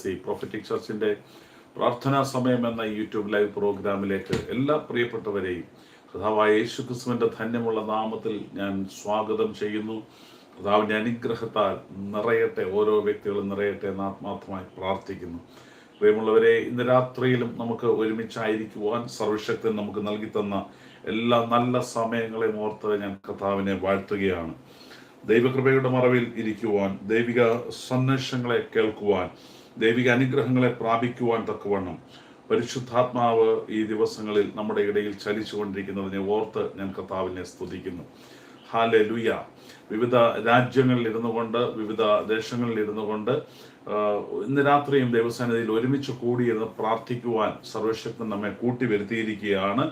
C prophetic ചർച്ചിന്റെ പ്രാർത്ഥനാ സമയം എന്ന യൂട്യൂബ് ലൈവ് പ്രോഗ്രാമിലേക്ക് എല്ലാ പ്രിയപ്പെട്ടവരെയും കഥാവായ യേശു ക്രിസ്തുവിന്റെ ധന്യമുള്ള നാമത്തിൽ ഞാൻ സ്വാഗതം ചെയ്യുന്നു. കഥാവിന്റെ അനുഗ്രഹത്താൽ നിറയട്ടെ ഓരോ വ്യക്തികളും നിറയട്ടെ എന്ന് ആത്മാർത്ഥമായി പ്രാർത്ഥിക്കുന്നു. പ്രിയമുള്ളവരെ ഇന്ന് രാത്രിയിലും നമുക്ക് ഒരുമിച്ചായിരിക്കുവാൻ സർവശക്തൻ നമുക്ക് നൽകി തന്ന എല്ലാ നല്ല സമയങ്ങളെയും ഓർത്ത് ഞാൻ കഥാവിനെ വാഴ്ത്തുകയാണ്. ദൈവകൃപയുടെ മറവിൽ ഇരിക്കുവാൻ ദൈവിക സന്ദേശങ്ങളെ കേൾക്കുവാൻ ദൈവിക അനുഗ്രഹങ്ങളെ പ്രാപിക്കുവാൻ തക്കവണ്ണം പരിശുദ്ധാത്മാവ് ഈ ദിവസങ്ങളിൽ നമ്മുടെ ഇടയിൽ ചലിച്ചുകൊണ്ടിരിക്കുന്നതിനെ ഓർത്ത് ഞാൻ കർത്താവിനെ സ്തുതിക്കുന്നു. ഹാലെ ലുയ വിവിധ രാജ്യങ്ങളിൽ ഇരുന്നു കൊണ്ട് വിവിധ ദേശങ്ങളിൽ ഇരുന്നു കൊണ്ട് ഇന്ന് രാത്രിയും ദൈവസന്നിധിയിൽ ഒരുമിച്ച് കൂടിയിരുന്ന് പ്രാർത്ഥിക്കുവാൻ സർവശക്തൻ നമ്മെ കൂട്ടി വരുത്തിയിരിക്കുകയാണ്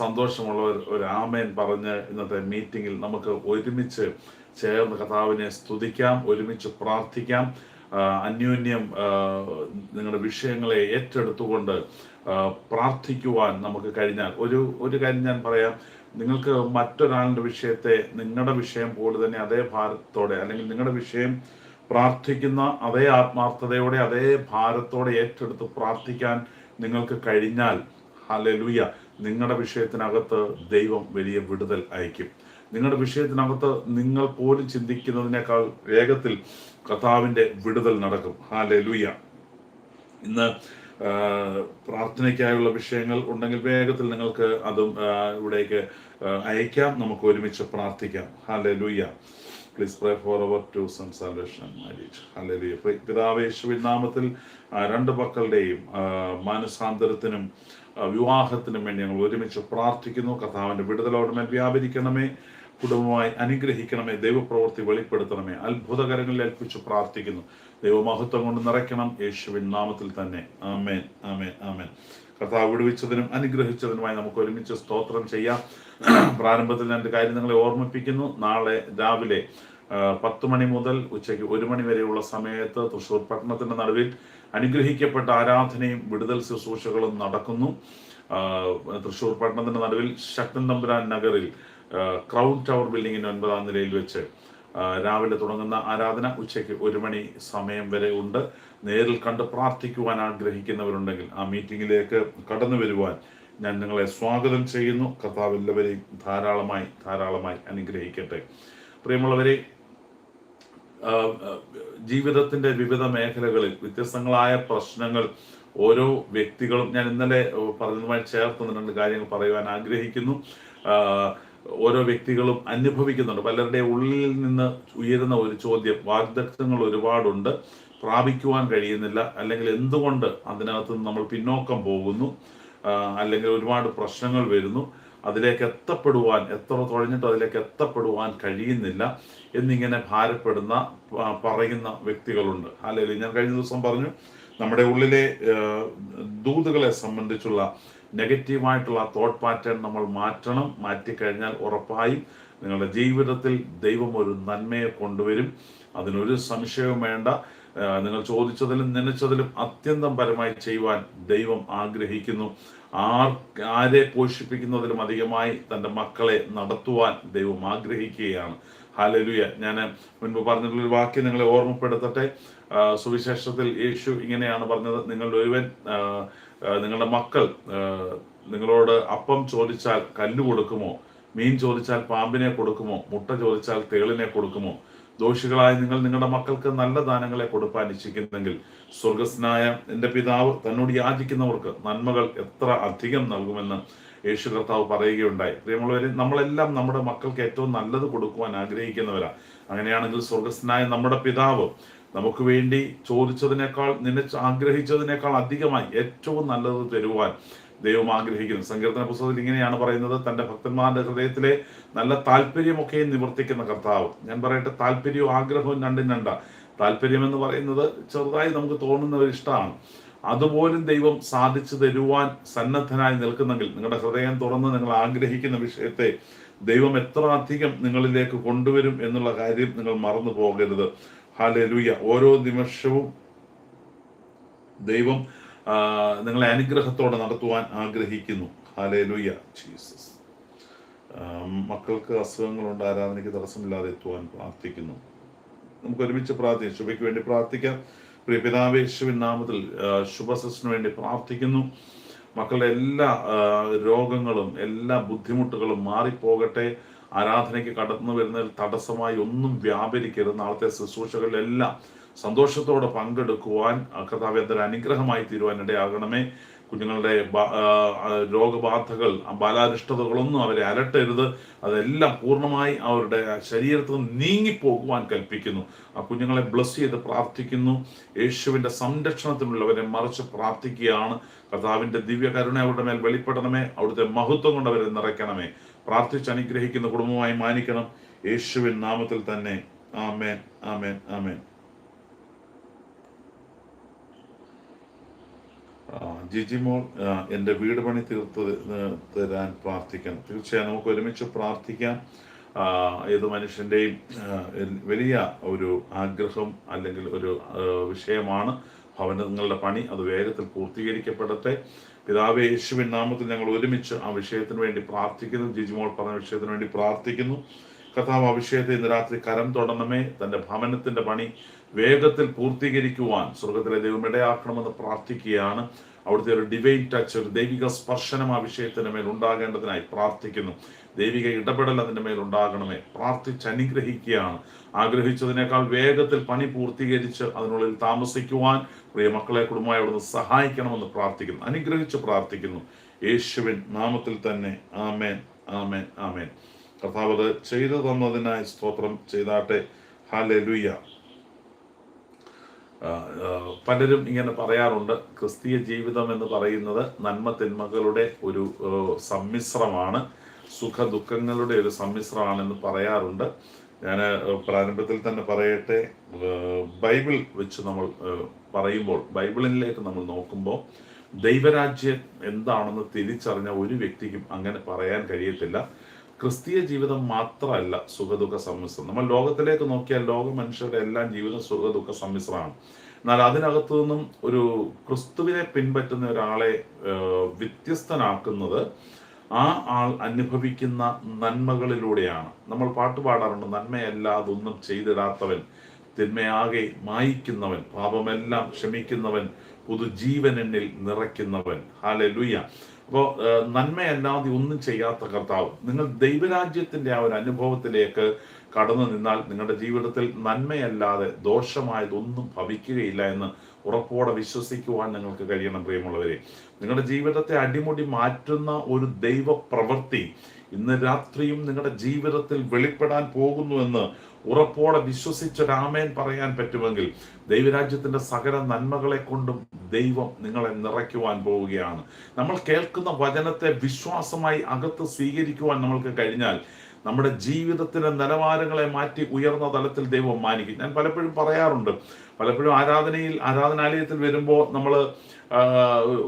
സന്തോഷമുള്ളവർ ഒരു ആമേൻ പറഞ്ഞ് ഇന്നത്തെ മീറ്റിംഗിൽ നമുക്ക് ഒരുമിച്ച് ചേർന്ന് കഥാവിനെ സ്തുതിക്കാം ഒരുമിച്ച് പ്രാർത്ഥിക്കാം. അന്യോന്യം നിങ്ങളുടെ വിഷയങ്ങളെ ഏറ്റെടുത്തുകൊണ്ട് പ്രാർത്ഥിക്കുവാൻ നമുക്ക് കഴിഞ്ഞാൽ ഒരു ഒരു കാര്യം ഞാൻ പറയാം. നിങ്ങൾക്ക് മറ്റൊരാളുടെ വിഷയത്തെ നിങ്ങളുടെ വിഷയം പോലെ തന്നെ അതേ ഭാരത്തോടെ അല്ലെങ്കിൽ നിങ്ങളുടെ വിഷയം പ്രാർത്ഥിക്കുന്ന അതേ ആത്മാർത്ഥതയോടെ അതേ ഭാരത്തോടെ ഏറ്റെടുത്ത് പ്രാർത്ഥിക്കാൻ നിങ്ങൾക്ക് കഴിഞ്ഞാൽ ഹലലുയ നിങ്ങളുടെ വിഷയത്തിനകത്ത് ദൈവം വലിയ വിടുതൽ അയക്കും നിങ്ങളുടെ വിഷയത്തിനകത്ത് നിങ്ങൾ പോലും ചിന്തിക്കുന്നതിനേക്കാൾ വേഗത്തിൽ കർത്താവിന്റെ വിടുതൽ നടക്കും. ഹാലൂയ ഇന്ന് പ്രാർത്ഥനയ്ക്കായുള്ള വിഷയങ്ങൾ ഉണ്ടെങ്കിൽ വേഗത്തിൽ നിങ്ങൾക്ക് അതും ഇവിടേക്ക് അയക്കാം. നമുക്ക് ഒരുമിച്ച് പ്രാർത്ഥിക്കാം. Hallelujah please pray for our to some salvation marriage യേശുവിൻ നാമത്തിൽ രണ്ട് മക്കളുടെയും മാനസാന്തരത്തിനും വിവാഹത്തിനും വേണ്ടി ഞങ്ങൾ ഒരുമിച്ച് പ്രാർത്ഥിക്കുന്നു. കഥാവിന്റെ വിടുതലോടുമേൽ വ്യാപരിക്കണമേ. കുടുംബമായി അനുഗ്രഹിക്കണമേ ദൈവപ്രവൃത്തി വെളിപ്പെടുത്തണമേ. അത്ഭുതകരങ്ങളിൽ ഏൽപ്പിച്ച് പ്രാർത്ഥിക്കുന്നു. ദൈവമഹത്വം കൊണ്ട് നിറയ്ക്കണം യേശുവിൻ നാമത്തിൽ തന്നെ. ആമേൻ ആമേൻ ആമേൻ. കർത്താവ് വിടുവിച്ചതിനും അനുഗ്രഹിച്ചതിനുമായി നമുക്ക് ഒരുമിച്ച് സ്തോത്രം ചെയ്യാം. പ്രാരംഭത്തിൽ ഞാൻ ഒരു കാര്യം നിങ്ങളെ ഓർമ്മിപ്പിക്കുന്നു. നാളെ രാവിലെ പത്ത് മണി മുതൽ ഉച്ചയ്ക്ക് ഒരു മണി വരെയുള്ള സമയത്ത് തൃശ്ശൂർ പട്ടണത്തിന്റെ നടുവിൽ അനുഗ്രഹിക്കപ്പെട്ട ആരാധനയും വിടുതൽ ശുശ്രൂഷകളും നടക്കുന്നു. തൃശൂർ പട്ടണത്തിന്റെ നടുവിൽ ശക്തൻ തമ്പുരാൻ നഗറിൽ ക്രൗൺ ടവർ ബിൽഡിങ്ങിന്റെ ഒൻപതാം നിലയിൽ വെച്ച് രാവിലെ തുടങ്ങുന്ന ആരാധന ഉച്ചയ്ക്ക് ഒരു മണി സമയം വരെ ഉണ്ട്. നേരിൽ കണ്ട് പ്രാർത്ഥിക്കുവാൻ ആഗ്രഹിക്കുന്നവരുണ്ടെങ്കിൽ ആ മീറ്റിംഗിലേക്ക് കടന്നു വരുവാൻ ഞാൻ നിങ്ങളെ സ്വാഗതം ചെയ്യുന്നു. കർത്താവ് എല്ലാവരെയും ധാരാളമായി ധാരാളമായി അനുഗ്രഹിക്കട്ടെ. പ്രിയമുള്ളവരെ ജീവിതത്തിന്റെ വിവിധ മേഖലകളിൽ വ്യത്യസ്തങ്ങളായ പ്രശ്നങ്ങൾ ഓരോ വ്യക്തികളും ഞാൻ ഇന്നലെ പറഞ്ഞതുമായി ചേർത്ത് രണ്ട് കാര്യങ്ങൾ പറയുവാൻ ആഗ്രഹിക്കുന്നു. ഓരോ വ്യക്തികളും അനുഭവിക്കുന്നുണ്ട്. പലരുടെ ഉള്ളിൽ നിന്ന് ഉയരുന്ന ഒരു ചോദ്യം വാഗ്ദത്തങ്ങൾ ഒരുപാടുണ്ട്. പ്രാപിക്കുവാൻ കഴിയുന്നില്ല. അല്ലെങ്കിൽ എന്തുകൊണ്ട് അതിനകത്ത് നമ്മൾ പിന്നോക്കം പോകുന്നു? അല്ലെങ്കിൽ ഒരുപാട് പ്രശ്നങ്ങൾ വരുന്നു. അതിലേക്ക് എത്തപ്പെടുവാൻ എത്ര തുഴഞ്ഞിട്ട് അതിലേക്ക് എത്തപ്പെടുവാൻ കഴിയുന്നില്ല എന്നിങ്ങനെ ഭാരപ്പെടുന്ന പറയുന്ന വ്യക്തികളുണ്ട്. അല്ലെങ്കിൽ ഞാൻ കഴിഞ്ഞ ദിവസം പറഞ്ഞു നമ്മുടെ ഉള്ളിലെ ദൂതുകളെ സംബന്ധിച്ചുള്ള നെഗറ്റീവായിട്ടുള്ള തോട്ട് പാറ്റേൺ നമ്മൾ മാറ്റണം മാറ്റിക്കഴിഞ്ഞാൽ ഉറപ്പായും നിങ്ങളുടെ ജീവിതത്തിൽ ദൈവം ഒരു നന്മയെ കൊണ്ടുവരും. അതിനൊരു സംശയവും വേണ്ട. നിങ്ങൾ ചോദിച്ചതിലും നനച്ചതിലും അത്യന്തം പരമായി ചെയ്യുവാൻ ദൈവം ആഗ്രഹിക്കുന്നു. ആർ ആരെ പോഷിപ്പിക്കുന്നതിലും അധികമായി തന്റെ മക്കളെ നടത്തുവാൻ ദൈവം ആഗ്രഹിക്കുകയാണ്. ഹാലലുയ ഞാൻ മുൻപ് പറഞ്ഞിട്ടുള്ള ഒരു വാക്യം നിങ്ങളെ ഓർമ്മപ്പെടുത്തട്ടെ. സുവിശേഷത്തിൽ യേശു ഇങ്ങനെയാണ് പറഞ്ഞത്. നിങ്ങളുടെ ഒരുവൻ നിങ്ങളുടെ മക്കൾ നിങ്ങളോട് അപ്പം ചോദിച്ചാൽ കല്ല് കൊടുക്കുമോ? മീൻ ചോദിച്ചാൽ പാമ്പിനെ കൊടുക്കുമോ? മുട്ട ചോദിച്ചാൽ തേളിനെ കൊടുക്കുമോ? ദോഷികളായ നിങ്ങൾ നിങ്ങളുടെ മക്കൾക്ക് നല്ല ദാനങ്ങളെ കൊടുപ്പാൻ ഇച്ഛിക്കുന്നെങ്കിൽ സ്വർഗസ്നായ എന്റെ പിതാവ് തന്നോട് യാചിക്കുന്നവർക്ക് നന്മകൾ എത്ര അധികം നൽകുമെന്ന് യേശു കർത്താവ് പറയുകയുണ്ടായി. പ്രിയമുള്ളവരെ നമ്മളെല്ലാം നമ്മുടെ മക്കൾക്ക് ഏറ്റവും നല്ലത് കൊടുക്കുവാൻ ആഗ്രഹിക്കുന്നവരാ. അങ്ങനെയാണെങ്കിൽ സ്വർഗസ്നായ നമ്മുടെ പിതാവ് നമുക്ക് വേണ്ടി ചോദിച്ചതിനേക്കാൾ നിന്നെ ആഗ്രഹിച്ചതിനേക്കാൾ അധികമായി ഏറ്റവും നല്ലത് തരുവാൻ ദൈവം ആഗ്രഹിക്കുന്നു. സങ്കീർത്തന പുസ്തകത്തിൽ ഇങ്ങനെയാണ് പറയുന്നത് തന്റെ ഭക്തന്മാരുടെ ഹൃദയത്തിലെ നല്ല താല്പര്യമൊക്കെ നിവർത്തിക്കുന്ന കർത്താവ്. ഞാൻ പറയട്ടെ താല്പര്യവും ആഗ്രഹവും രണ്ടും രണ്ട. താല്പര്യം എന്ന് പറയുന്നത് ചെറുതായി നമുക്ക് തോന്നുന്ന ഒരു ഇഷ്ടമാണ്. അതുപോലും ദൈവം സാധിച്ചു തരുവാൻ സന്നദ്ധനായി നിൽക്കുന്നെങ്കിൽ നിങ്ങളുടെ ഹൃദയം തുറന്ന് നിങ്ങൾ ആഗ്രഹിക്കുന്ന വിഷയത്തെ ദൈവം എത്ര അധികം നിങ്ങളിലേക്ക് കൊണ്ടുവരും എന്നുള്ള കാര്യം നിങ്ങൾ മറന്നു പോകരുത്. ഹാലൂയ ഓരോ നിമിഷവും ദൈവം നിങ്ങളെ അനുഗ്രഹത്തോടെ നടത്തുവാൻ ആഗ്രഹിക്കുന്നു. ഹാലേലുയ്യ ജീസസ് മക്കൾക്ക് അസുഖങ്ങളുണ്ട് ആരാധനയ്ക്ക് തടസ്സമില്ലാതെ എത്തുവാൻ പ്രാർത്ഥിക്കുന്നു. നമുക്ക് ഒരുമിച്ച് പ്രാർത്ഥിക്കാം. ശുഭയ്ക്ക് വേണ്ടി പ്രാർത്ഥിക്കാം. പ്രിയ പിതാവേശുവിൻ നാമത്തിൽ ശുഭസസ്സിന് വേണ്ടി പ്രാർത്ഥിക്കുന്നു. മക്കളുടെ എല്ലാ രോഗങ്ങളും എല്ലാ ബുദ്ധിമുട്ടുകളും മാറിപ്പോകട്ടെ. ആരാധനയ്ക്ക് കടന്നു വരുന്നതിൽ തടസ്സമായി ഒന്നും വ്യാപരിക്കരുത്. നാളത്തെ ശുശ്രൂഷകളിലെല്ലാം സന്തോഷത്തോടെ പങ്കെടുക്കുവാൻ കർത്താവ് എന്തൊരു അനുഗ്രഹമായി തീരുവാൻ ഇടയാകണമേ. കുഞ്ഞുങ്ങളുടെ രോഗബാധകൾ ബാലാരിഷ്ടതകളൊന്നും അവരെ അലട്ടരുത്. അതെല്ലാം പൂർണമായി അവരുടെ ശരീരത്തിൽ നിന്ന് നീങ്ങിപ്പോകുവാൻ കൽപ്പിക്കുന്നു. ആ കുഞ്ഞുങ്ങളെ ബ്ലസ് ചെയ്ത് പ്രാർത്ഥിക്കുന്നു. യേശുവിന്റെ സംരക്ഷണത്തിനുള്ളവരെ മറിച്ച് പ്രാർത്ഥിക്കുകയാണ്. കർത്താവിന്റെ ദിവ്യകരുണ അവരുടെ മേൽ വെളിപ്പെടണമേ. അവിടുത്തെ മഹത്വം കൊണ്ട് അവരെ നിറയ്ക്കണമേ. പ്രാർത്ഥിച്ച് അനുഗ്രഹിക്കുന്ന കുടുംബമായി മാനിക്കണം. യേശുവിൻ നാമത്തിൽ തന്നെ. ആമേൻ ആമേൻ ആമേൻ. ആ, ജിജി മോൾ ആ, എന്റെ വീട് പണി തീർത്ത് തരാൻ പ്രാർത്ഥിക്കണം തീർച്ചയായും നമുക്ക് ഒരുമിച്ച് പ്രാർത്ഥിക്കാം. ഏത് മനുഷ്യന്റെയും വലിയ ഒരു ആഗ്രഹം അല്ലെങ്കിൽ ഒരു വിഷയമാണ് ഭവനങ്ങളുടെ പണി. അത് വേഗത്തിൽ പൂർത്തീകരിക്കപ്പെടട്ടെ. പിതാവ് യേശുവിൻ നാമത്തിൽ ഞങ്ങൾ ഒരുമിച്ച് ആ വിഷയത്തിന് വേണ്ടി പ്രാർത്ഥിക്കുന്നു. ജിജിമോൾ പറഞ്ഞ വിഷയത്തിന് വേണ്ടി പ്രാർത്ഥിക്കുന്നു. കഥാവ് ആ വിഷയത്തെ ഇന്ന് രാത്രി കരം തൊടണമേ. തന്റെ ഭവനത്തിന്റെ പണി വേഗത്തിൽ പൂർത്തീകരിക്കുവാൻ സ്വർഗത്തിലെ ദൈവം ഇടയാക്കണമെന്ന് പ്രാർത്ഥിക്കുകയാണ്. അവിടുത്തെ ഒരു ഡിവൈൻ ടച്ച് ഒരു ദൈവിക സ്പർശനം ആ വിഷയത്തിന് മേൽ ഉണ്ടാകേണ്ടതിനായി പ്രാർത്ഥിക്കുന്നു. ദൈവിക ഇടപെടൽ അതിന്റെ മേൽ ഉണ്ടാകണമേ. പ്രാർത്ഥിച്ച് അനുഗ്രഹിക്കുകയാണ്. ആഗ്രഹിച്ചതിനേക്കാൾ വേഗത്തിൽ പണി പൂർത്തീകരിച്ച് അതിനുള്ളിൽ താമസിക്കുവാൻ പ്രിയ മക്കളെ കുടുംബമായി അവിടുന്ന് സഹായിക്കണമെന്ന് പ്രാർത്ഥിക്കുന്നു. അനുഗ്രഹിച്ച് പ്രാർത്ഥിക്കുന്നു. യേശുവിൻ നാമത്തിൽ തന്നെ ആമേൻ ആമേൻ ആമേൻ. കർത്താവ് ചെയ്തു തന്നതിനായി സ്തോത്രം ചെയ്താട്ടെ. ഹാലലുയ്യ ആ, ആ, പലരും ഇങ്ങനെ പറയാറുണ്ട് ക്രിസ്തീയ ജീവിതം എന്ന് പറയുന്നത് നന്മ തിന്മകളുടെ ഒരു സമ്മിശ്രമാണ് സുഖ ദുഃഖങ്ങളുടെ ഒരു സമ്മിശ്രമാണെന്ന് പറയാറുണ്ട്. ഞാൻ പ്രാരംഭത്തിൽ തന്നെ പറയട്ടെ ബൈബിൾ വെച്ച് നമ്മൾ പറയുമ്പോൾ ബൈബിളിലേക്ക് നമ്മൾ നോക്കുമ്പോൾ ദൈവരാജ്യം എന്താണെന്ന് തിരിച്ചറിഞ്ഞ ഒരു വ്യക്തിക്കും അങ്ങനെ പറയാൻ കഴിയത്തില്ല. ക്രിസ്തീയ ജീവിതം മാത്രമല്ല സുഖദുഃഖ സമ്മിശ്രം. നമ്മൾ ലോകത്തിലേക്ക് നോക്കിയാൽ ലോക മനുഷ്യരുടെ എല്ലാം ജീവിതം സുഖദുഃഖ സമ്മിശ്രമാണ്. എന്നാൽ അതിനകത്തു നിന്നും ഒരു ക്രിസ്തുവിനെ പിൻപറ്റുന്ന ഒരാളെ വ്യത്യസ്തനാക്കുന്നത് ആ ആൾ അനുഭവിക്കുന്ന നന്മകളിലൂടെയാണ്. നമ്മൾ പാട്ട് പാടാറുണ്ട് നന്മയല്ലാതൊന്നും ചെയ്തിടാത്തവൻ തിന്മയാകെ മായിക്കുന്നവൻ പാപമെല്ലാം ക്ഷമിക്കുന്നവൻ പുതുജീവൻ എന്നിൽ നിറയ്ക്കുന്നവൻ. ഹാലെ ലുയ്യ അപ്പോൾ നന്മയല്ലാതെ ഒന്നും ചെയ്യാത്ത കർത്താവ്. നിങ്ങൾ ദൈവരാജ്യത്തിന്റെ ആ ഒരു അനുഭവത്തിലേക്ക് കടന്നു നിന്നാൽ നിങ്ങളുടെ ജീവിതത്തിൽ നന്മയല്ലാതെ ദോഷമായതൊന്നും ഭവിക്കുകയില്ല എന്ന് ഉറപ്പോടെ വിശ്വസിക്കുവാൻ നിങ്ങൾക്ക് കഴിയണം പ്രിയമുള്ളവരെ. നിങ്ങളുടെ ജീവിതത്തെ അടിമുടി മാറ്റുന്ന ഒരു ദൈവ പ്രവൃത്തി ഇന്ന് രാത്രിയും നിങ്ങളുടെ ജീവിതത്തിൽ വെളിപ്പെടാൻ പോകുന്നുവെന്ന് ഉറപ്പോടെ വിശ്വസിച്ച് രാമേൻ പറയാൻ പറ്റുമെങ്കിൽ ദൈവരാജ്യത്തിന്റെ സകല നന്മകളെ കൊണ്ടും ദൈവം നിങ്ങളെ നിറയ്ക്കുവാൻ പോവുകയാണ്. നമ്മൾ കേൾക്കുന്ന വചനത്തെ വിശ്വാസമായി അകത്ത് സ്വീകരിക്കുവാൻ നമ്മൾക്ക് കഴിഞ്ഞാൽ നമ്മുടെ ജീവിതത്തിന്റെ നിലവാരങ്ങളെ മാറ്റി ഉയർന്ന തലത്തിൽ ദൈവം മാനിക്കും. ഞാൻ പലപ്പോഴും പറയാറുണ്ട്. പലപ്പോഴും ആരാധനയിൽ ആരാധനാലയത്തിൽ വരുമ്പോൾ നമ്മൾ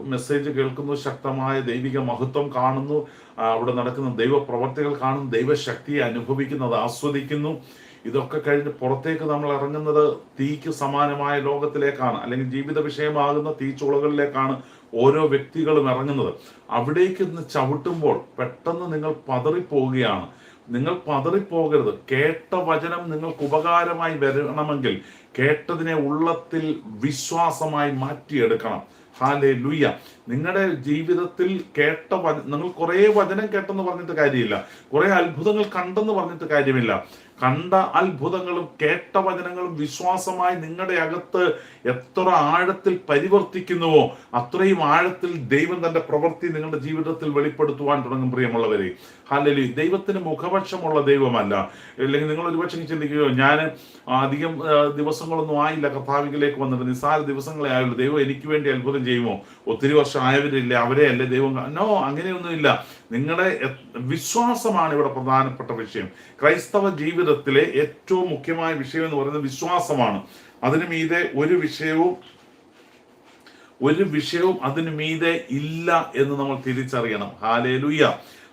മെസ്സേജ് കേൾക്കുന്നു ശക്തമായ ദൈവിക മഹത്വം കാണുന്നു. അവിടെ നടക്കുന്ന ദൈവപ്രവർത്തികൾ കാണുന്നു ദൈവശക്തിയെ അനുഭവിക്കുന്നത് ആസ്വദിക്കുന്നു. ഇതൊക്കെ കഴിഞ്ഞ് പുറത്തേക്ക് നമ്മൾ ഇറങ്ങുന്നത് തീക്ക് സമാനമായ ലോകത്തിലേക്കാണ് അല്ലെങ്കിൽ ജീവിത വിഷയമാകുന്ന തീച്ചുളകളിലേക്കാണ് ഓരോ വ്യക്തികളും ഇറങ്ങുന്നത്. അവിടേക്ക് ചവിട്ടുമ്പോൾ പെട്ടെന്ന് നിങ്ങൾ പതറിപ്പോവുകയാണ്. നിങ്ങൾ പതറിപ്പോകരുത്. കേട്ട വചനം നിങ്ങൾക്ക് ഉപകാരമായി വരണമെങ്കിൽ കേട്ടതിനെ ഉള്ളത്തിൽ വിശ്വാസമായി മാറ്റിയെടുക്കണം. ഹാലേ ലുയ്യ നിങ്ങളുടെ ജീവിതത്തിൽ കേട്ട നിങ്ങൾ കുറേ വചനം കേട്ടെന്ന് പറഞ്ഞിട്ട് കാര്യമില്ല. കുറേ അത്ഭുതങ്ങൾ കണ്ടെന്ന് പറഞ്ഞിട്ട് കാര്യമില്ല. കണ്ട അത്ഭുതങ്ങളും കേട്ട വചനങ്ങളും വിശ്വാസമായി നിങ്ങളുടെ അകത്ത് എത്ര ആഴത്തിൽ പരിവർത്തിക്കുന്നുവോ അത്രയും ആഴത്തിൽ ദൈവം തന്റെ പ്രവൃത്തി നിങ്ങളുടെ ജീവിതത്തിൽ വെളിപ്പെടുത്തുവാൻ തുടങ്ങും പ്രിയമുള്ളവരെ. ഹാലലി ദൈവത്തിന് മുഖപക്ഷമുള്ള ദൈവമല്ല. അല്ലെങ്കിൽ നിങ്ങൾ ഒരുപക്ഷെ ചിന്തിക്കുകയോ ഞാൻ അധികം ദിവസങ്ങളൊന്നും ആയില്ല കർത്താവിലേക്ക് വന്നിട്ട് നിസ്സാര ദിവസങ്ങളെ ആയുള്ളൂ. ദൈവം എനിക്ക് വേണ്ടി അത്ഭുതം ചെയ്യുമോ? ഒത്തിരി വർഷം ആയവരില്ല? അവരെ അല്ലേ ദൈവം നോ അങ്ങനെയൊന്നുമില്ല. നിങ്ങളുടെ വിശ്വാസമാണ് ഇവിടെ പ്രധാനപ്പെട്ട വിഷയം. ക്രൈസ്തവ ജീവിതത്തിലെ ഏറ്റവും മുഖ്യമായ വിഷയം എന്ന് പറയുന്നത് വിശ്വാസമാണ്. അതിനു മീതെ ഒരു വിഷയവും ഒരു വിഷയവും അതിനു മീതെ ഇല്ല എന്ന് നമ്മൾ തിരിച്ചറിയണം. ഹാലേലുയ്യ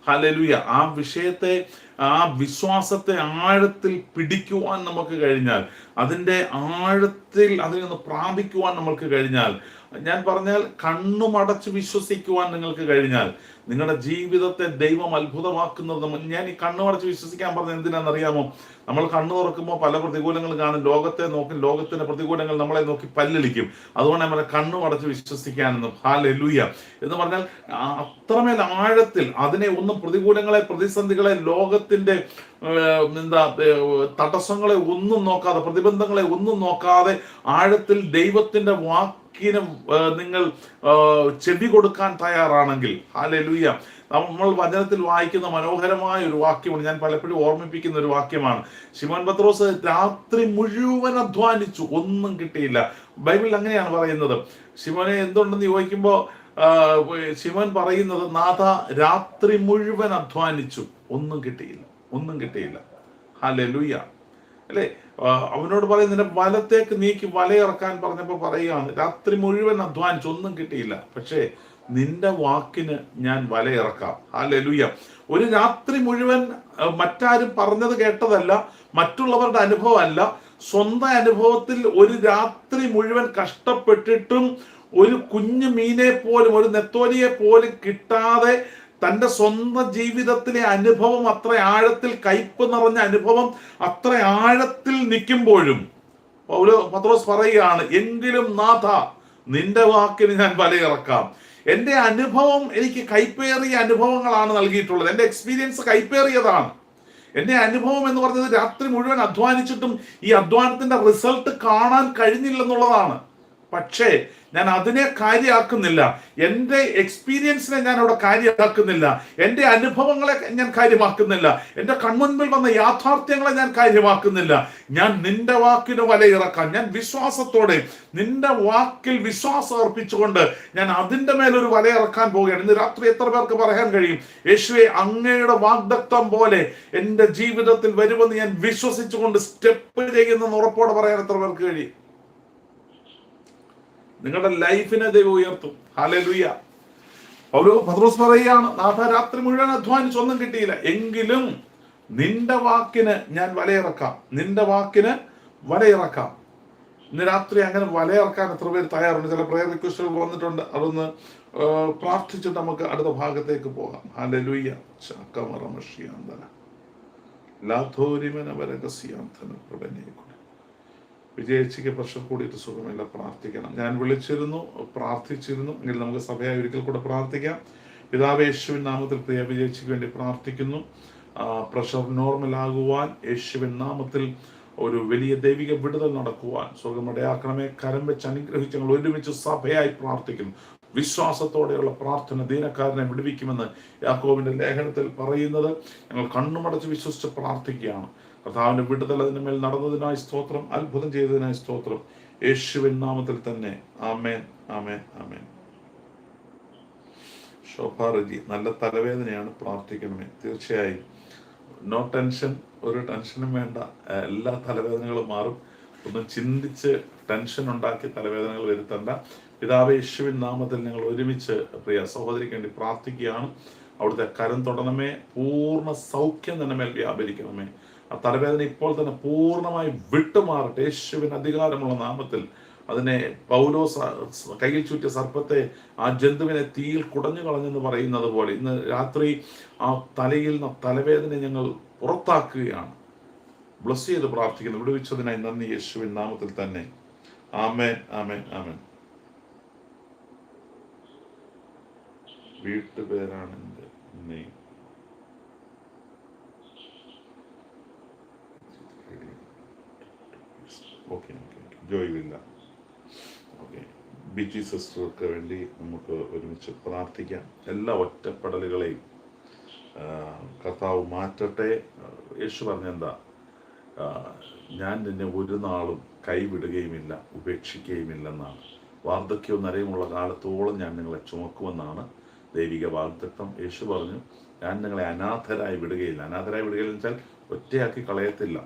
ഹാലേലുയ്യ ആ വിഷയത്തെ ആ വിശ്വാസത്തെ ആഴത്തിൽ പിടിക്കുവാൻ നമുക്ക് കഴിഞ്ഞാൽ അതിന്റെ ആഴത്തിൽ അതിൽ നിന്ന് പ്രാപിക്കുവാൻ നമുക്ക് കഴിഞ്ഞാൽ ഞാൻ പറഞ്ഞാൽ കണ്ണുമടച്ച് വിശ്വസിക്കുവാൻ നിങ്ങൾക്ക് കഴിഞ്ഞാൽ നിങ്ങളുടെ ജീവിതത്തെ ദൈവം അത്ഭുതമാക്കുന്നത് ഞാൻ ഈ കണ്ണുമടച്ച് വിശ്വസിക്കാൻ പറഞ്ഞത് എന്തിനാണെന്നറിയാമോ? നമ്മൾ കണ്ണു തുറക്കുമ്പോൾ പല പ്രതികൂലങ്ങൾ കാണും ലോകത്തെ നോക്കി ലോകത്തിന്റെ പ്രതികൂലങ്ങൾ നമ്മളെ നോക്കി പല്ലിളിക്കും. അതുകൊണ്ട് നമ്മളെ കണ്ണു അടച്ച് വിശ്വസിക്കാനെന്നും. ഹാലൂയ എന്ന് പറഞ്ഞാൽ അത്രമേൽ ആഴത്തിൽ അതിനെ ഒന്നും പ്രതികൂലങ്ങളെ പ്രതിസന്ധികളെ ലോകത്തിന്റെ ഏർ, എന്താ തടസ്സങ്ങളെ ഒന്നും നോക്കാതെ പ്രതിബന്ധങ്ങളെ ഒന്നും നോക്കാതെ ആഴത്തിൽ ദൈവത്തിന്റെ വാക്കിനും നിങ്ങൾ ചെവി കൊടുക്കാൻ തയ്യാറാണെങ്കിൽ ഹാലൂയ നമ്മൾ വചനത്തിൽ വായിക്കുന്ന മനോഹരമായ ഒരു വാക്യമാണ് ഞാൻ പലപ്പോഴും ഓർമ്മിപ്പിക്കുന്ന ഒരു വാക്യമാണ്. ശിമോൻ പത്രോസ് രാത്രി മുഴുവൻ അധ്വാനിച്ചു ഒന്നും കിട്ടിയില്ല. ബൈബിളിൽ അങ്ങനെയാണ് പറയുന്നത്. ശിമോനെ എന്തുണ്ടെന്ന് ചോദിക്കുമ്പോൾ ശിവൻ പറയുന്നത് നാഥ രാത്രി മുഴുവൻ അധ്വാനിച്ചു. ഒന്നും കിട്ടിയില്ല ഒന്നും കിട്ടിയില്ല. ഹലലുയ അല്ലേ? അവനോട് പറയും നിന്റെ വലത്തേക്ക് നീക്കി വലയിറക്കാൻ പറഞ്ഞപ്പോൾ പറയുകയാണ് രാത്രി മുഴുവൻ അധ്വാനിച്ചു ഒന്നും കിട്ടിയില്ല. പക്ഷേ നിന്റെ വാക്കിന് ഞാൻ വലയിറക്കാം. ഹല്ലേലൂയ. ഒരു രാത്രി മുഴുവൻ മറ്റാരും പറഞ്ഞത് കേട്ടതല്ല മറ്റുള്ളവരുടെ അനുഭവമല്ല. സ്വന്തം അനുഭവത്തിൽ ഒരു രാത്രി മുഴുവൻ കഷ്ടപ്പെട്ടിട്ടും ഒരു കുഞ്ഞു മീനെ പോലും ഒരു നെത്തോലിയെ പോലും കിട്ടാതെ തന്റെ സ്വന്തം ജീവിതത്തിലെ അനുഭവം അത്ര ആഴത്തിൽ കയ്പ് നിറഞ്ഞ അനുഭവം അത്ര ആഴത്തിൽ നിൽക്കുമ്പോഴും പൗലോ പത്രോസ് പറയുകയാണ് എങ്കിലും നാഥ നിന്റെ വാക്കിന് ഞാൻ വലയിറക്കാം. എന്റെ അനുഭവം എനിക്ക് കൈപ്പേറിയ അനുഭവങ്ങളാണ് നൽകിയിട്ടുള്ളത്. എന്റെ എക്സ്പീരിയൻസ് കൈപ്പേറിയതാണ് എന്റെ അനുഭവം എന്ന് പറഞ്ഞത് രാത്രി മുഴുവൻ അധ്വാനിച്ചിട്ടും ഈ അധ്വാനത്തിന്റെ റിസൾട്ട് കാണാൻ കഴിഞ്ഞില്ലെന്നുള്ളതാണ്. പക്ഷേ ഞാൻ അതിനെ കാര്യമാക്കുന്നില്ല എന്റെ എക്സ്പീരിയൻസിനെ ഞാൻ അവിടെ കാര്യമാക്കുന്നില്ല എന്റെ അനുഭവങ്ങളെ ഞാൻ കാര്യമാക്കുന്നില്ല. എന്റെ കൺമുൻപിൽ വന്ന യാഥാർത്ഥ്യങ്ങളെ ഞാൻ കാര്യമാക്കുന്നില്ല. ഞാൻ നിന്റെ വാക്കിന് വലയിറക്കാൻ ഞാൻ വിശ്വാസത്തോടെ നിന്റെ വാക്കിൽ വിശ്വാസം അർപ്പിച്ചുകൊണ്ട് ഞാൻ അതിന്റെ മേലൊരു വലയിറക്കാൻ പോവുകയാണ്. ഇന്ന് രാത്രി എത്ര പേർക്ക് പറയാൻ കഴിയും? യേശുവെ അങ്ങയുടെ വാഗ്ദത്വം പോലെ എന്റെ ജീവിതത്തിൽ വരുമെന്ന് ഞാൻ വിശ്വസിച്ചുകൊണ്ട് സ്റ്റെപ്പ് ചെയ്യുന്നെന്ന് ഉറപ്പോടെ പറയാൻ എത്ര പേർക്ക് കഴിയും? നിങ്ങളുടെ ലൈഫിനെ ദൈവം ഉയർത്തും. ഹാലലുയ്യ ഒരു പത്രോസ് പറയുകയാണ് നാഥ രാത്രി മുഴുവൻ അധ്വാനിച്ച് ഒന്നും കിട്ടിയില്ല. എങ്കിലും നിന്റെ വാക്കിന് ഞാൻ വലയിറക്കാം. നിന്റെ വാക്കിന് വലയിറക്കാം. ഇന്ന് രാത്രി അങ്ങനെ വലയിറക്കാൻ എത്ര പേര് തയ്യാറുണ്ട്? ചില പ്രയർ റിക്വസ്റ്റുകൾ വന്നിട്ടുണ്ട്. അതൊന്ന് പ്രാർത്ഥിച്ചിട്ട് നമുക്ക് അടുത്ത ഭാഗത്തേക്ക് പോകാം. ഹാലലുയ്യ ചാക്കമറമഷിയാന്തന ലാഥോരിമന വരകസിയാന്തന പ്രബനേക്കുട വിജയിച്ചിക്ക് പ്രഷർ കൂടിയിട്ട് സുഖമില്ല. പ്രാർത്ഥിക്കണം. ഞാൻ വിളിച്ചിരുന്നു പ്രാർത്ഥിച്ചിരുന്നു. എങ്കിൽ നമുക്ക് സഭയായി ഒരിക്കൽ കൂടെ പ്രാർത്ഥിക്കാം. പിതാവ് യേശുവിൻ നാമത്തിൽ പ്രിയ വിജയിച്ചിക്ക് വേണ്ടി പ്രാർത്ഥിക്കുന്നു. പ്രഷർ നോർമൽ ആകുവാൻ യേശുവിൻ നാമത്തിൽ ഒരു വലിയ ദൈവിക വിടുതൽ നടക്കുവാൻ സ്വർഗമിടയാക്കണമേ കരം വെച്ച് അനുഗ്രഹിച്ച് ഞങ്ങൾ ഒരുമിച്ച് സഭയായി പ്രാർത്ഥിക്കുന്നു. വിശ്വാസത്തോടെയുള്ള പ്രാർത്ഥന ദീനക്കാരനെ വിടുവിക്കുമെന്ന് യാക്കോവിന്റെ ലേഖനത്തിൽ പറയുന്നത് ഞങ്ങൾ കണ്ണുമടച്ച് വിശ്വസിച്ച് പ്രാർത്ഥിക്കുകയാണ്. കർത്താവിന്റെ വിടുതലതിന് മേൽ നടന്നതിനായി സ്തോത്രം അത്ഭുതം ചെയ്തതിനായി സ്തോത്രം. യേശുവിൻ നാമത്തിൽ തന്നെ. ആമേൻ ആമേൻ ആമേൻ. ശോഭാറജി നല്ല തലവേദനയാണ് പ്രാർത്ഥിക്കണമേ. തീർച്ചയായും. നോ ടെൻഷൻ ഒരു ടെൻഷനും വേണ്ട. എല്ലാ തലവേദനകളും മാറും. ഒന്നും ചിന്തിച്ച് ടെൻഷൻ ഉണ്ടാക്കി തലവേദനകൾ വരുത്തണ്ട. പിതാവ് യേശുവിൻ നാമത്തിൽ ഞങ്ങൾ ഒരുമിച്ച് പ്രിയ സഹോദരിക്ക് വേണ്ടി പ്രാർത്ഥിക്കുകയാണ്. അവിടുത്തെ കരം തൊടണമേ. പൂർണ സൗഖ്യം തന്നെ മേൽ വ്യാപരിക്കണമേ. ആ തലവേദന ഇപ്പോൾ തന്നെ പൂർണമായി വിട്ടുമാറട്ടെ. യേശുവിൻ അധികാരമുള്ള നാമത്തിൽ അതിനെ പൗലോ കയ്യിൽ ചുറ്റിയ സർപ്പത്തെ ആ ജന്തുവിനെ തീയിൽ കുടഞ്ഞു കളഞ്ഞെന്ന് പറയുന്നത് പോലെ ഇന്ന് രാത്രി ആ തലയിൽ നിന്ന് തലവേദന ഞങ്ങൾ പുറത്താക്കുകയാണ്. ബ്ലസ് ചെയ്ത് പ്രാർത്ഥിക്കുന്നു. വിടുവിച്ചതിനായി നന്ദി യേശുവിൻ നാമത്തിൽ തന്നെ. ആമേൻ ആമേൻ ആമേൻ. വീട്ടുപേരാണ് എന്റെ name okay okay Joy Vinda okay Biji സിസ്റ്റർക്ക് വേണ്ടി നമുക്ക് ഒരുമിച്ച് പ്രാർത്ഥിക്കാം. എല്ലാ ഒറ്റപ്പെടലുകളെയും കർത്താവ് മാറ്റട്ടെ. യേശു പറഞ്ഞെന്താ? ഞാൻ നിന്നെ ഒരു നാളും കൈവിടുകയുമില്ല ഉപേക്ഷിക്കുകയുമില്ലെന്നാണ്. വാർദ്ധക്യവും നരയുമുള്ള കാലത്തോളം ഞാൻ നിങ്ങളെ ചുമക്കുമെന്നാണ് ദൈവിക വാഗ്ദത്വം യേശു പറഞ്ഞു ഞാൻ നിങ്ങളെ അനാഥരായി വിടുകയില്ല. അനാഥരായി വിടുകയില്ല വെച്ചാൽ ഒറ്റയാക്കി കളയത്തില്ല.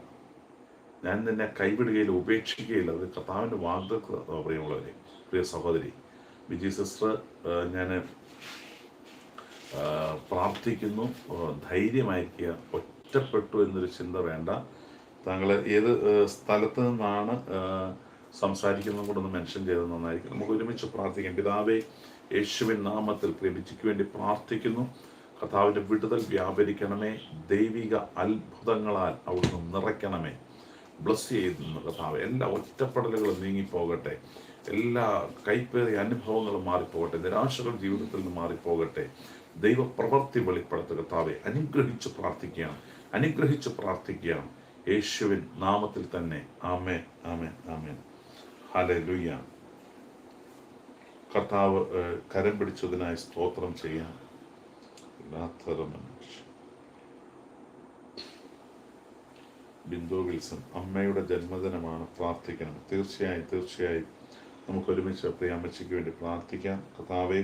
ഞാൻ നിന്നെ കൈവിടുകയില്ല ഉപേക്ഷിക്കുകയില്ല. അത് കർത്താവിന്റെ വാഗ്ദത്വ പ്രിയമുള്ളവരെ പ്രിയ സഹോദരി വിജി സിസ്റ്റർ ഞാൻ പ്രാർത്ഥിക്കുന്നു. ധൈര്യമായിരിക്കുക. ഒറ്റ ഒറ്റപ്പെട്ടു എന്നൊരു ചിന്ത വേണ്ട. താങ്കൾ ഏത് സ്ഥലത്ത് നിന്നാണ് സംസാരിക്കുന്നതും കൂടെ ഒന്ന് മെൻഷൻ ചെയ്തത് നന്നായിരിക്കും. നമുക്ക് ഒരുമിച്ച് പ്രാർത്ഥിക്കാം. പിതാവേ യേശുവിൻ നാമത്തിൽ പ്രേമിച്ചിക്ക് വേണ്ടി പ്രാർത്ഥിക്കുന്നു. കർത്താവിന്റെ വിടുതൽ വ്യാപരിക്കണമേ. ദൈവിക അത്ഭുതങ്ങളാൽ അവിടുന്ന് നിറയ്ക്കണമേ. ബ്ലസ് ചെയ്യുന്നു കർത്താവ് എല്ലാ ഒറ്റപ്പെടലുകളും നീങ്ങിപ്പോകട്ടെ. എല്ലാ കൈപ്പേറിയ അനുഭവങ്ങളും മാറിപ്പോകട്ടെ. നിരാശകൾ ജീവിതത്തിൽ നിന്ന് മാറിപ്പോകട്ടെ. ദൈവപ്രവൃത്തി വെളിപ്പെടുത്തുക കർത്താവെ. അനുഗ്രഹിച്ചു പ്രാർത്ഥിക്കുകയാണ്. അനുഗ്രഹിച്ചു പ്രാർത്ഥിക്കുകയാണ്. യേശുവിൻ നാമത്തിൽ തന്നെ. ആമേൻ ആമേൻ ആമേൻ. ഹലേ ലുയ്യ കർത്താവ് കരം പിടിച്ചതിനായി സ്തോത്രം ചെയ്യാം. ബിന്ദു വിൽസൺ അമ്മയുടെ ജന്മദിനമാണ് പ്രാർത്ഥിക്കണം. തീർച്ചയായും തീർച്ചയായും നമുക്ക് ഒരുമിച്ച് പ്രിയ അമ്മച്ചിക്ക് വേണ്ടി പ്രാർത്ഥിക്കാം. കഥാവെ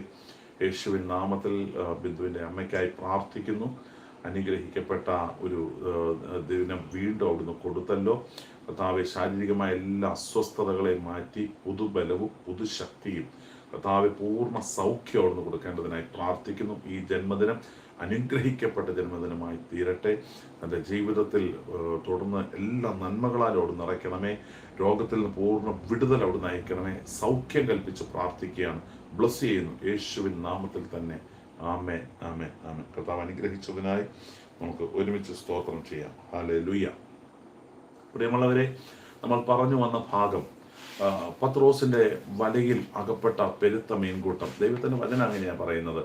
യേശുവിൻ നാമത്തിൽ ബിന്ദുവിന്റെ അമ്മയ്ക്കായി പ്രാർത്ഥിക്കുന്നു. അനുഗ്രഹിക്കപ്പെട്ട ഒരു ദിനം വീണ്ടും അവിടുന്ന് കൊടുത്തല്ലോ. കർത്താവെ ശാരീരികമായ എല്ലാ അസ്വസ്ഥതകളെയും മാറ്റി പുതുബലവും പുതുശക്തിയും കർത്താവെ പൂർണ സൗഖ്യം അവിടുന്ന് കൊടുക്കേണ്ടതിനായി പ്രാർത്ഥിക്കുന്നു. ഈ ജന്മദിനം അനുഗ്രഹിക്കപ്പെട്ട ജന്മദിനമായി തീരട്ടെ. തന്റെ ജീവിതത്തിൽ തുടർന്ന് എല്ലാ നന്മകളാലും അവിടെ നിറയ്ക്കണമേ. രോഗത്തിൽ നിന്ന് പൂർണ വിടുതൽ അവിടെ നയിക്കണമേ. സൗഖ്യം കൽപ്പിച്ച് പ്രാർത്ഥിക്കുകയാണ്. ബ്ലസ് ചെയ്യുന്നു. യേശുവിൻ നാമത്തിൽ തന്നെ. ആമേ ആമേ ആമേ കർത്താവ് അനുഗ്രഹിച്ചതിനായി നമുക്ക് ഒരുമിച്ച് സ്തോത്രം ചെയ്യാം. ഹാലേ ലുയ്യ പ്രിയമുള്ളവരെ നമ്മൾ പറഞ്ഞു വന്ന ഭാഗം പത്രോസിന്റെ വലയിൽ അകപ്പെട്ട പെരുത്ത മീൻകൂട്ടം. ദൈവത്തിന്റെ വചന അങ്ങനെയാണ് പറയുന്നത്.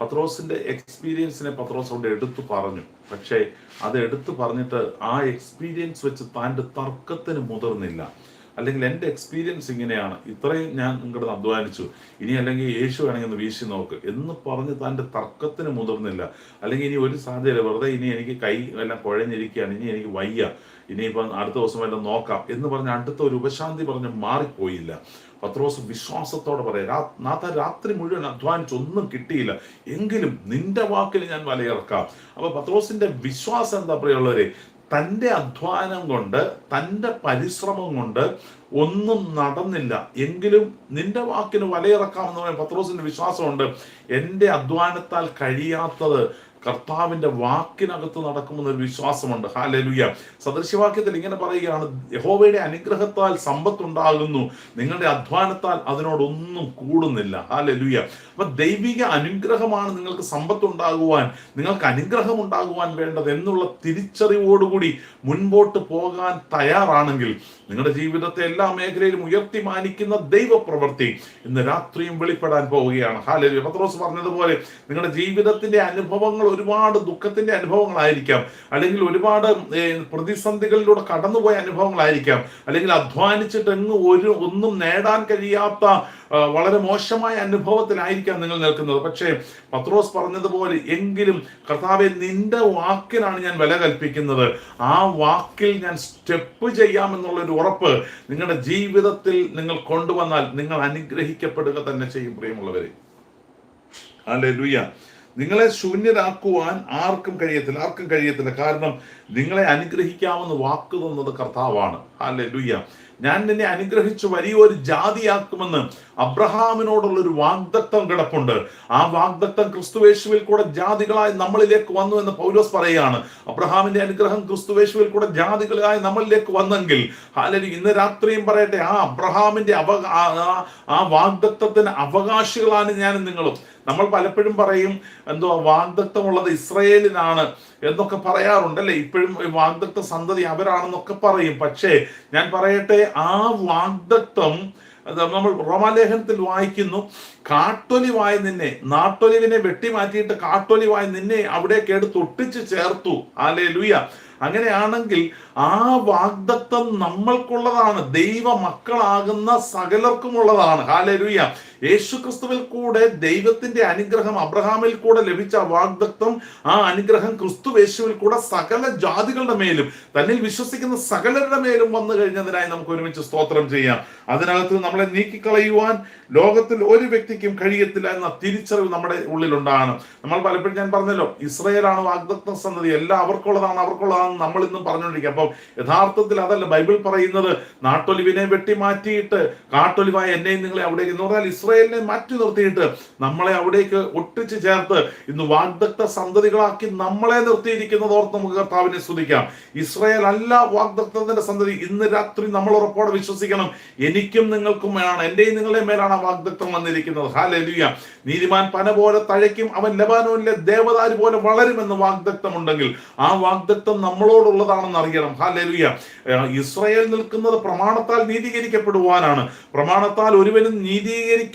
പത്രോസിന്റെ എക്സ്പീരിയൻസിനെ പത്രോസ് അവിടെ എടുത്തു പറഞ്ഞു. പക്ഷേ അത് എടുത്തു പറഞ്ഞിട്ട് ആ എക്സ്പീരിയൻസ് വെച്ച് താന്റെ തർക്കത്തിന് മുതിർന്നില്ല. അല്ലെങ്കിൽ എന്റെ എക്സ്പീരിയൻസ് ഇങ്ങനെയാണ്. ഇത്രയും ഞാൻ ഇങ്ങോട്ട് അധ്വാനിച്ചു. ഇനി അല്ലെങ്കിൽ യേശു വേണമെങ്കിൽ ഒന്ന് വീശി നോക്ക് എന്ന് പറഞ്ഞ് തന്റെ തർക്കത്തിന് മുതിർന്നില്ല. അല്ലെങ്കിൽ ഇനി ഒരു സാധ്യത വെറുതെ ഇനി എനിക്ക് കൈ എല്ലാം കുഴഞ്ഞിരിക്കുകയാണ്. ഇനി എനിക്ക് വയ്യ. ഇനിയിപ്പം അടുത്ത ദിവസം വല്ലതും നോക്കാം എന്ന് പറഞ്ഞ് അടുത്ത ഒരു ഉപശാന്തി പറഞ്ഞ് മാറിപ്പോയില്ല. പത്രോസ് വിശ്വാസത്തോടെ പറയാം. നാഥ രാത്രി മുഴുവൻ അധ്വാനിച്ചൊന്നും കിട്ടിയില്ല. എങ്കിലും നിന്റെ വാക്കിൽ ഞാൻ വലയിറക്കാം. അപ്പൊ പത്രോസിന്റെ വിശ്വാസം എന്താ പ്രിയമുള്ളവരെ? തന്റെ അധ്വാനം കൊണ്ട് തന്റെ പരിശ്രമം കൊണ്ട് ഒന്നും നടന്നില്ല. എങ്കിലും നിന്റെ വാക്കിന് വലയിറക്കാമെന്ന് പറയാൻ പത്രോസിന്റെ വിശ്വാസമുണ്ട്. എന്റെ അധ്വാനത്താൽ കഴിയാത്തത് കർത്താവിന്റെ വാക്കിനകത്ത് നടക്കുമെന്നൊരു വിശ്വാസമുണ്ട്. ഹാലലുയ സദൃശ്യവാക്യത്തിൽ ഇങ്ങനെ പറയുകയാണ്. യഹോവയുടെ അനുഗ്രഹത്താൽ സമ്പത്തുണ്ടാകുന്നു. നിങ്ങളുടെ അധ്വാനത്താൽ അതിനോടൊന്നും കൂടുന്നില്ല. ഹാലലുയ അപ്പൊ ദൈവിക അനുഗ്രഹമാണ് നിങ്ങൾക്ക് സമ്പത്തുണ്ടാകുവാൻ നിങ്ങൾക്ക് അനുഗ്രഹം ഉണ്ടാകുവാൻ വേണ്ടത് എന്നുള്ള തിരിച്ചറിവോടുകൂടി മുൻപോട്ട് പോകാൻ തയ്യാറാണെങ്കിൽ നിങ്ങളുടെ ജീവിതത്തെ എല്ലാ മേഖലയിലും ഉയർത്തി മാനിക്കുന്ന ദൈവപ്രവൃത്തി ഇന്ന് രാത്രിയും വെളിപ്പെടാൻ പോവുകയാണ്. ഹാലലുയ പത്രോസ് പറഞ്ഞതുപോലെ നിങ്ങളുടെ ജീവിതത്തിന്റെ അനുഭവങ്ങൾ ഒരുപാട് ദുഃഖത്തിന്റെ അനുഭവങ്ങളായിരിക്കാം. അല്ലെങ്കിൽ ഒരുപാട് പ്രതിസന്ധികളിലൂടെ കടന്നുപോയ അനുഭവങ്ങളായിരിക്കാം. അല്ലെങ്കിൽ അധ്വാനിച്ചിട്ട് എങ്ങ് ഒരു ഒന്നും നേടാൻ കഴിയാത്ത വളരെ മോശമായ അനുഭവത്തിലായിരിക്കാം നിങ്ങൾ നിൽക്കുന്നത്. പക്ഷേ പത്രോസ് പറഞ്ഞതുപോലെ എങ്കിലും കർത്താവെ നിന്റെ വാക്കിനാണ് ഞാൻ വില കൽപ്പിക്കുന്നത്. ആ വാക്കിൽ ഞാൻ സ്റ്റെപ്പ് ചെയ്യാം എന്നുള്ള ഒരു ഉറപ്പ് നിങ്ങളുടെ ജീവിതത്തിൽ നിങ്ങൾ കൊണ്ടുവന്നാൽ നിങ്ങൾ അനുഗ്രഹിക്കപ്പെടുക തന്നെ ചെയ്യും പ്രിയമുള്ളവരെ. ഹല്ലേലൂയ. നിങ്ങളെ ശൂന്യരാക്കുവാൻ ആർക്കും കഴിയത്തില്ല ആർക്കും കഴിയത്തില്ല. കാരണം നിങ്ങളെ അനുഗ്രഹിക്കാമെന്ന് വാക്ക് തന്നത് കർത്താവാണ്. ഹല്ലേലൂയ. ഞാൻ നിന്നെ അനുഗ്രഹിച്ചു വലിയൊരു ജാതിയാക്കുമെന്ന് അബ്രഹാമിനോടുള്ള ഒരു വാഗ്ദത്തം കിടപ്പുണ്ട്. ആ വാഗ്ദത്തം ക്രിസ്തുവേശുവിൽ കൂടെ ജാതികളായി നമ്മളിലേക്ക് വന്നു എന്ന് പൗലോസ് പറയുകയാണ്. അബ്രഹാമിന്റെ അനുഗ്രഹം ക്രിസ്തുവേശുവിൽ കൂടെ ജാതികളായി നമ്മളിലേക്ക് വന്നെങ്കിൽ അല്ലെങ്കിൽ ഇന്ന് രാത്രിയും പറയട്ടെ ആ അബ്രഹാമിന്റെ അവ ആ- വാഗ്ദത്തത്തിന് അവകാശികളാണ് ഞാനും നിങ്ങളും. നമ്മൾ പലപ്പോഴും പറയും എന്തോ വാഗ്ദത്തമുള്ളത് ഇസ്രയേലിനാണ് എന്നൊക്കെ പറയാറുണ്ടല്ലേ? ഇപ്പോഴും വാഗ്ദത്ത സന്തതി അവരാണെന്നൊക്കെ പറയും. പക്ഷേ ഞാൻ പറയട്ടെ ആ വാഗ്ദത്തം നമ്മൾ റോമാലേഖനത്തിൽ വായിക്കുന്നു കാട്ടൊലിവായ നിന്നെ നാട്ടൊലിവിനെ വെട്ടി വെട്ടിമാറ്റിയിട്ട് കാട്ടൊലിവായ നിന്നെ അവിടെ എടുത്ത് ഒട്ടിച്ച് ചേർത്തു. ആലേ ലുയ അങ്ങനെയാണെങ്കിൽ ആ വാഗ്ദത്തം നമ്മൾക്കുള്ളതാണ് ദൈവ മക്കളാകുന്ന സകലർക്കുമുള്ളതാണ്. ഹാലരുയ യേശു ക്രിസ്തുവിൽ കൂടെ ദൈവത്തിന്റെ അനുഗ്രഹം അബ്രഹാമിൽ കൂടെ ലഭിച്ച വാഗ്ദത്വം ആ അനുഗ്രഹം ക്രിസ്തു യേശുവിൽ കൂടെ സകല ജാതികളുടെ മേലും തന്നിൽ വിശ്വസിക്കുന്ന സകലരുടെ മേലും വന്നു കഴിഞ്ഞതിനായി നമുക്ക് ഒരുമിച്ച് സ്തോത്രം ചെയ്യാം. അതിനകത്ത് നമ്മളെ നീക്കിക്കളയുവാൻ ലോകത്തിൽ ഒരു വ്യക്തിക്കും കഴിയത്തില്ല എന്ന തിരിച്ചറിവ് നമ്മുടെ ഉള്ളിലുണ്ടാകണം. നമ്മൾ പലപ്പോഴും ഞാൻ പറഞ്ഞല്ലോ ഇസ്രയേലാണ് വാഗ്ദത്വ സന്നതി എല്ലാം അവർക്കുള്ളതാണ് അവർക്കുള്ളതാണ് നമ്മൾ ഇന്നും പറഞ്ഞുകൊണ്ടിരിക്കുക അപ്പം യഥാർത്ഥത്തിൽ അതല്ല ബൈബിൾ പറയുന്നത് നാട്ടൊലിവിനെ വെട്ടിമാറ്റിയിട്ട് കാട്ടൊലിവായ എന്നെയും നിങ്ങളെ അവിടെ എന്ന് പറഞ്ഞാൽ ഇസ്രയേൽ ഇസ്രായേലിനെ മാറ്റി നിർത്തിയിട്ട് നമ്മളെ അവിടേക്ക് ഒട്ടിച്ചു ചേർത്ത് ഇന്ന് വാഗ്ദത്ത സന്തതികളാക്കി നമ്മളെ നിർത്തിയിരിക്കുന്നത് ഓർത്ത് നമുക്ക് കർത്താവിനെ സ്തുതിക്കാം. ഇസ്രയേൽ അല്ല വാഗ്ദത്തത്തിന്റെ സന്തതി. ഇന്ന് രാത്രി നമ്മൾ ഉറപ്പോടെ വിശ്വസിക്കണം. എനിക്കും നിങ്ങൾക്കും മേലാണ്. എന്റെയും നിങ്ങളുടെയും മേലാണ് വാഗ്ദത്തം വന്നിരിക്കുന്നത്. ഹാലലിയ നീതിമാൻ പന പോലെ തഴയ്ക്കും. അവൻ ലബാനോനിലെ ദേവദാരി പോലെ വളരുമെന്ന് വാഗ്ദത്തമുണ്ടെങ്കിൽ ആ വാഗ്ദത്തം നമ്മളോടുള്ളതാണെന്ന് അറിയണം. ഹാലലിയ ഇസ്രയേൽ നിൽക്കുന്നത് പ്രമാണത്താൽ നീതീകരിക്കപ്പെടുവാനാണ്. പ്രമാണത്താൽ ഒരുവനും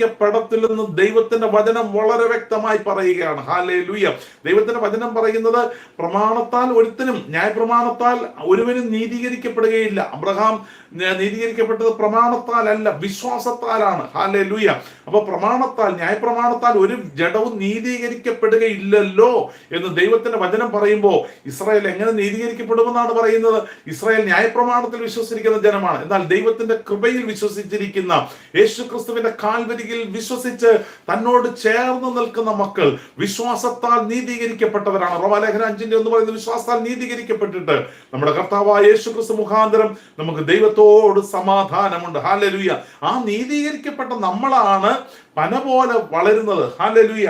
നീതീകരിക്കപ്പെടത്തില്ലെന്ന് ദൈവത്തിന്റെ വചനം വളരെ വ്യക്തമായി പറയുകയാണ്. ഹാലേ ലുയ്യ ദൈവത്തിന്റെ വചനം പറയുന്നത് പ്രമാണത്താൽ ഒരുത്തനും ന്യായപ്രമാണത്താൽ ഒരുവനും നീതീകരിക്കപ്പെടുകയില്ല. അബ്രഹാം നീതീകരിക്കപ്പെട്ടത് പ്രമാണത്താലല്ല വിശ്വാസത്താലാണ്. ഹാലെ ലൂയ അപ്പൊ പ്രമാണത്താൽ ന്യായപ്രമാണത്താൽ ഒരു ജഡവും നീതീകരിക്കപ്പെടുകയില്ലല്ലോ എന്ന് ദൈവത്തിന്റെ വചനം പറയുമ്പോൾ ഇസ്രായേൽ എങ്ങനെ നീതീകരിക്കപ്പെടുമെന്നാണ് പറയുന്നത്? ഇസ്രായേൽ ന്യായപ്രമാണത്തിൽ വിശ്വസിക്കുന്ന ജനമാണ്. എന്നാൽ ദൈവത്തിന്റെ കൃപയിൽ വിശ്വസിച്ചിരിക്കുന്ന യേശു ക്രിസ്തുവിന്റെ കാൽവരിയിൽ വിശ്വസിച്ച് തന്നോട് ചേർന്ന് നിൽക്കുന്ന മക്കൾ വിശ്വാസത്താൽ നീതീകരിക്കപ്പെട്ടവരാണ്. റോമാലേഖന അഞ്ചിന്റെ എന്ന് പറയുന്നത് വിശ്വാസത്താൽ നീതീകരിക്കപ്പെട്ടിട്ട് നമ്മുടെ കർത്താവായ യേശു ക്രിസ്തു മുഖാന്തരം നമുക്ക് ദൈവത്തോട് സമാധാനമുണ്ട്. ഹാലലുയ ആ നീതീകരിക്കപ്പെട്ട നമ്മളാണ് പന പോലെ വളരുന്നത്. ഹാലലുയ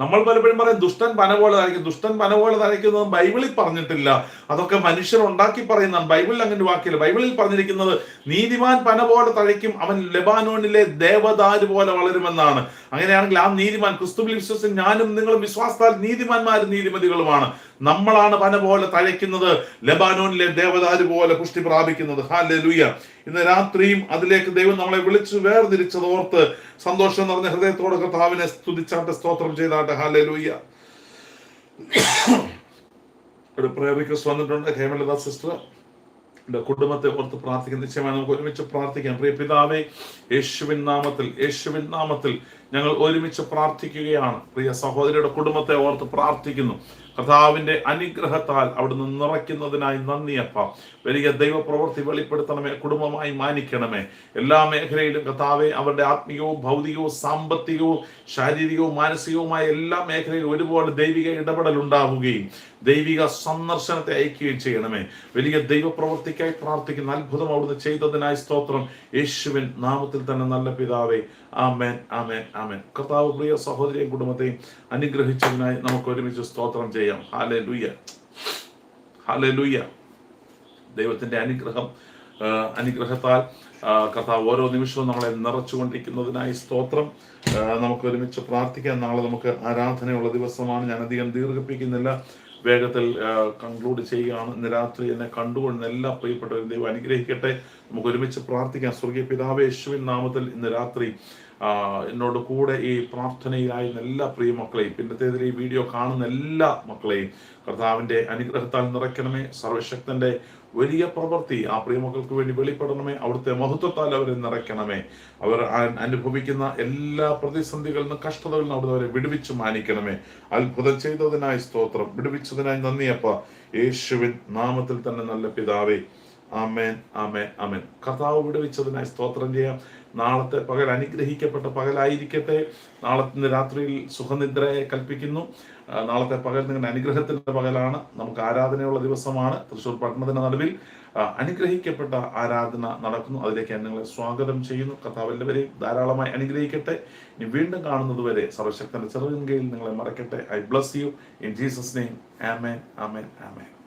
നമ്മൾ പലപ്പോഴും പറയും ദുഷ്ടൻ പന പോലെ തരയ്ക്കും ദുഷ്ടൻ പന പോലെ തരയ്ക്കുന്നത് ബൈബിളിൽ പറഞ്ഞിട്ടില്ല. അതൊക്കെ മനുഷ്യർ ഉണ്ടാക്കി പറയുന്നതാണ്. ബൈബിളിൽ അങ്ങനെ വാക്കില്ല ബൈബിളിൽ പറഞ്ഞിരിക്കുന്നത് നീതിമാൻ പന പോലെ തഴയ്ക്കും അവൻ ലെബാനോണിലെ ദേവദാര് പോലെ വളരുമെന്നാണ്. അങ്ങനെയാണെങ്കിൽ ആ നീതിമാൻ ക്രിസ്തുവിൽ വിശ്വസിച്ച് ഞാനും നിങ്ങളും വിശ്വാസത്താൽ നീതിമാന്മാരും നീതിമതികളുമാണ്. നമ്മളാണ് പന പോലെ തഴയ്ക്കുന്നത്. ലബാനോനിലെ ദേവദാര് പോലെ പുഷ്ടി പ്രാപിക്കുന്നത്. ഹാലലുയ. ഇന്ന് രാത്രിയും അതിലേക്ക് ദൈവം നമ്മളെ വിളിച്ചു വേർതിരിച്ചത് ഓർത്ത് സന്തോഷം നിറഞ്ഞ ഹൃദയത്തോടെ കർത്താവിനെ സ്തുതിച്ചാട്ട് സ്തോത്രം ചെയ്താട്ടെ. ഹാലലുയ്യ ഒരു പ്രയർ റിക്വസ്റ്റ് വന്നിട്ടുണ്ട്. ഹേമലത സിസ്റ്റർ. കുടുംബത്തെ ഓർത്ത് പ്രാർത്ഥിക്കുന്ന നിശ്ചയമായി നമുക്ക് ഒരുമിച്ച് പ്രാർത്ഥിക്കാം. പ്രിയ പിതാവേ യേശുവിൻ നാമത്തിൽ യേശുവിൻ നാമത്തിൽ ഞങ്ങൾ ഒരുമിച്ച് പ്രാർത്ഥിക്കുകയാണ്. പ്രിയ സഹോദരിയുടെ കുടുംബത്തെ ഓർത്ത് പ്രാർത്ഥിക്കുന്നു. കർത്താവിന്റെ അനുഗ്രഹത്താൽ അവിടുന്ന് നിറയ്ക്കുന്നതിനായി നന്ദിയപ്പ. വലിയ ദൈവപ്രവൃത്തി വെളിപ്പെടുത്തണമേ കുടുംബമായി മാനിക്കണമേ. എല്ലാ മേഖലയിലും കർത്താവെ അവരുടെ ആത്മീയവും ഭൗതികവും സാമ്പത്തികവും ശാരീരികവും മാനസികവുമായ എല്ലാ മേഖലയിലും ഒരുപോലെ ദൈവിക ഇടപെടൽ ഉണ്ടാവുകയും ദൈവിക സന്ദർശനത്തെ അയക്കുകയും ചെയ്യണമേ. വലിയ ദൈവപ്രവൃത്തിക്കായി പ്രാർത്ഥിക്കുന്ന അത്ഭുതം അവിടുന്ന് ചെയ്തതിനായി സ്തോത്രം. യേശുവിൻ നാമത്തിൽ തന്നെ നല്ല പിതാവേ. ആമേൻ ആമേൻ ആമേൻ. കർത്താവ് പ്രിയ സഹോദരിയും കുടുംബത്തെയും അനുഗ്രഹിച്ചതിനായി നമുക്ക് ഒരുമിച്ച് സ്തോത്രം ചെയ്യാം. ഹാലേ ലുയ്യ ഹാലേ ലൂയ ദൈവത്തിന്റെ അനുഗ്രഹം അനുഗ്രഹത്താൽ കർത്താവ് ഓരോ നിമിഷവും നമ്മളെ നിറച്ചുകൊണ്ടിരിക്കുന്നതിനായി സ്തോത്രം. നമുക്ക് ഒരുമിച്ച് പ്രാർത്ഥിക്കാം. നാളെ നമുക്ക് ആരാധനയുള്ള ദിവസമാണ്. ഞാൻ അധികം ദീർഘിപ്പിക്കുന്നില്ല. വേഗത്തിൽ കൺക്ലൂഡ് ചെയ്യുകയാണ്. ഇന്ന് രാത്രി എന്നെ കണ്ടുകൊണ്ട് എല്ലാ പ്രിയപ്പെട്ടവരും ദൈവം അനുഗ്രഹിക്കട്ടെ. നമുക്ക് ഒരുമിച്ച് പ്രാർത്ഥിക്കാം. സ്വർഗീയ പിതാവ് യേശുവിൻ നാമത്തിൽ ഇന്ന് രാത്രി എന്നോട് കൂടെ ഈ പ്രാർത്ഥനയിലായിരുന്ന എല്ലാ പ്രിയ മക്കളെയും പിന്നത്തേതിൽ ഈ വീഡിയോ കാണുന്ന എല്ലാ മക്കളെയും കർത്താവിന്റെ അനുഗ്രഹത്താൽ നിറയ്ക്കണമേ. സർവശക്തന്റെ വലിയ പ്രവൃത്തി ആ പ്രിയമക്കൾക്ക് വേണ്ടി വെളിപ്പെടണമേ അവിടുത്തെ മഹത്വത്താൽ അവരെ നിറയ്ക്കണമേ. അവർ അനുഭവിക്കുന്ന എല്ലാ പ്രതിസന്ധികളിൽ നിന്നും കഷ്ടതകളിൽ നിന്ന് അവിടുന്ന് അവരെ വിടുവിച്ച് മാനിക്കണമേ. അത്ഭുതം ചെയ്തതിനായി സ്തോത്രം. വിടുവിച്ചതിനായി നന്ദിയപ്പ യേശുവിൻ നാമത്തിൽ തന്നെ നല്ല പിതാവേ. ആമേൻ ആമേൻ ആമേൻ. കർത്താവ് വിടുവിച്ചതിനായി സ്തോത്രം ചെയ്യാം. നാളത്തെ പകൽ അനുഗ്രഹിക്കപ്പെട്ട പകലായിരിക്കട്ടെ. നാളത്തെ രാത്രിയിൽ സുഖനിദ്രയെ കൽപ്പിക്കുന്നു. നാളത്തെ പകൽ നിങ്ങളുടെ അനുഗ്രഹത്തിന്റെ പകലാണ്. നമുക്ക് ആരാധനയുള്ള ദിവസമാണ്. തൃശ്ശൂർ പട്ടണത്തിന്റെ നടുവിൽ അനുഗ്രഹിക്കപ്പെട്ട ആരാധന നടക്കുന്നു. അതിലേക്ക് ഞാൻ നിങ്ങളെ സ്വാഗതം ചെയ്യുന്നു. കർത്താവ് എല്ലാവരെയും ധാരാളമായി അനുഗ്രഹിക്കട്ടെ. ഇനി വീണ്ടും കാണുന്നതുവരെ സർവശക്തന്റെ ചെറുകിൻകയിൽ നിങ്ങളെ മറക്കട്ടെ. I bless you in Jesus name amen amen amen